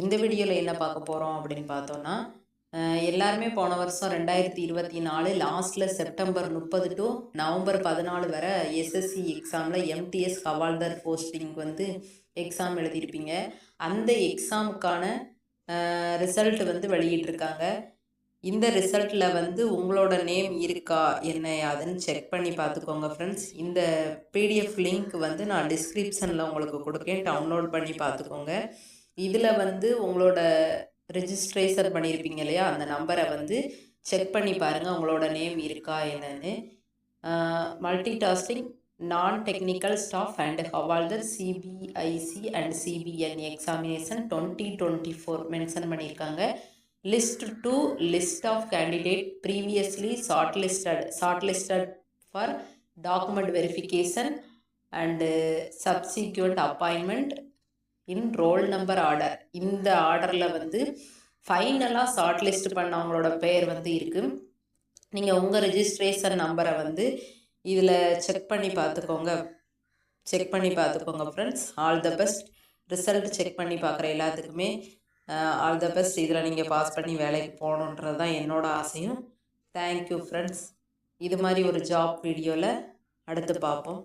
இந்த வீடியோவில் என்ன பார்க்க போகிறோம் அப்படின்னு பார்த்தோன்னா எல்லாருமே போன வருஷம் ரெண்டாயிரத்தி இருபத்தி நாலு லாஸ்ட்டில் செப்டம்பர் முப்பது டு நவம்பர் பதினாலு வரை எஸ்எஸ்சி எக்ஸாமில் எம்டிஎஸ் ஹவால்தர் போஸ்டிங் வந்து எக்ஸாம் எழுதியிருப்பீங்க. அந்த எக்ஸாமுக்கான ரிசல்ட் வந்து வெளியிட்டிருக்காங்க. இந்த ரிசல்ட்டில் வந்து உங்களோட நேம் இருக்கா என்ன அதுன்னு செக் பண்ணி பார்த்துக்கோங்க ஃப்ரெண்ட்ஸ் இந்த பிடிஎஃப் லிங்க் வந்து நான் டிஸ்கிரிப்ஷனில் உங்களுக்கு கொடுக்கேன். டவுன்லோட் பண்ணி பார்த்துக்கோங்க. இதில் வந்து உங்களோட ரெஜிஸ்ட்ரேஷன் பண்ணியிருப்பீங்க இல்லையா? அந்த நம்பரை வந்து செக் பண்ணி பாருங்கள் உங்களோட நேம் இருக்கா என்னன்னு. Multi tasking non technical staff and Havaldar CBIC and CBN examination twenty twenty four mention பண்ணியிருக்காங்க list to list of candidate previously short listed short listed for document verification and subsequent appointment in roll number order. இந்த ஆர்டரில் வந்து ஃபைனலாக short list பண்ணவங்களோட பெயர் வந்து இருக்குது நீங்கள் உங்கள் ரெஜிஸ்ட்ரேஷன் நம்பரை வந்து இதில் செக் பண்ணி பார்த்துக்கோங்க செக் பண்ணி பார்த்துக்கோங்க friends all the best result check பண்ணி பார்க்குற எல்லாத்துக்குமே ஆல் த பெஸ்ட் இதில் நீங்கள் பாஸ் பண்ணி வேலைக்கு போகணுன்றது தான் என்னோட ஆசையும். தேங்க்யூ ஃப்ரெண்ட்ஸ் இது மாதிரி ஒரு ஜாப் வீடியோவில் அடுத்து பார்ப்போம்